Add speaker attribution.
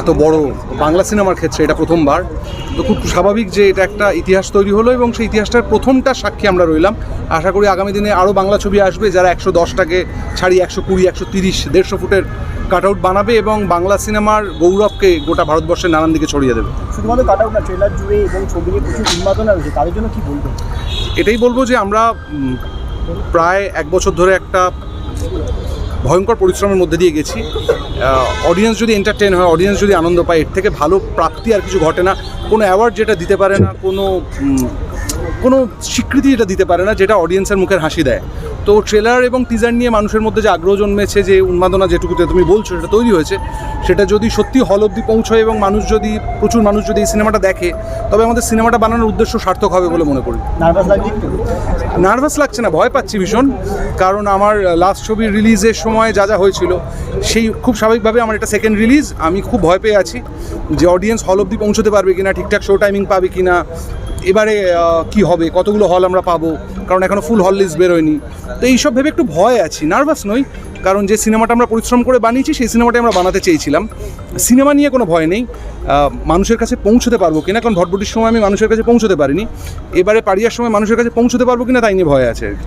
Speaker 1: এত বড় বাংলা সিনেমার ক্ষেত্রে এটা প্রথমবার। তো খুব স্বাভাবিক যে এটা একটা ইতিহাস তৈরি হলো এবং সেই ইতিহাসটার প্রথমটা সাক্ষী আমরা রইলাম। আশা করি আগামী দিনে আরও বাংলা ছবি আসবে যারা একশো দশটাকে ছাড়িয়ে একশো কুড়ি একশো তিরিশ দেড়শো ফুটের কাট আউট বানাবে এবং বাংলা সিনেমার গৌরবকে গোটা ভারতবর্ষের নানান দিকে ছড়িয়ে দেবে।
Speaker 2: শুধুমাত্র কাট আউট না ট্রেলার জুড়ে এবং ছবি নিয়ে প্রচুর উন্মাদনা রয়েছে তাদের জন্য কি বলবেন?
Speaker 1: এটাই বলব যে আমরা প্রায় এক বছর ধরে একটা ভয়ঙ্কর পরিশ্রমের মধ্যে দিয়ে গেছি। অডিয়েন্স যদি এন্টারটেন হয় অডিয়েন্স যদি আনন্দ পায়, এর থেকে ভালো প্রাপ্তি আর কিছু ঘটে না, কোনো অ্যাওয়ার্ড যেটা দিতে পারে না, কোনো কোনো স্বীকৃতি এটা দিতে পারে না যেটা অডিয়েন্সের মুখের হাসি দেয়। তো ট্রেলার এবং টিজার নিয়ে মানুষের মধ্যে যে আগ্রহ জন্মেছে যে উন্মাদনা যেটুকুতে তুমি বলছো সেটা তৈরি হয়েছে সেটা যদি সত্যি হল অব্দি পৌঁছয় এবং মানুষ যদি প্রচুর মানুষ যদি এই সিনেমাটা দেখে তবে আমাদের সিনেমাটা বানানোর উদ্দেশ্য সার্থক হবে বলে মনে করি।
Speaker 2: নার্ভাস লাগছে
Speaker 1: না ভয় পাচ্ছি ভীষণ কারণ আমার লাস্ট ছবি রিলিজের সময় যা যা হয়েছিল সেই খুব স্বাভাবিকভাবে আমার এটা সেকেন্ড রিলিজ আমি খুব ভয় পেয়ে আছি। যে অডিয়েন্স হল অবধি পৌঁছতে পারবে কিনা, ঠিকঠাক শো টাইমিং পাবে কিনা, এবারে কি হবে, কতগুলো হল আমরা পাবো, কারণ এখনও ফুল হল লিস্ট বেরোয়নি। তো এইসব ভেবে একটু ভয় আছি নার্ভাস নই, কারণ যে সিনেমাটা আমরা পরিশ্রম করে বানিয়েছি, সেই সিনেমাটাই আমরা বানাতে চেয়েছিলাম। সিনেমা নিয়ে কোনো ভয় নেই মানুষের কাছে পৌঁছতে পারব কিনা, কারণ ভটভটির সময় আমি মানুষের কাছে পৌঁছতে পারিনি। এবারে পারিয়ার সময় মানুষের কাছে পৌঁছতে পারব কিনা, তাই নিয়ে ভয় আছে আর কি।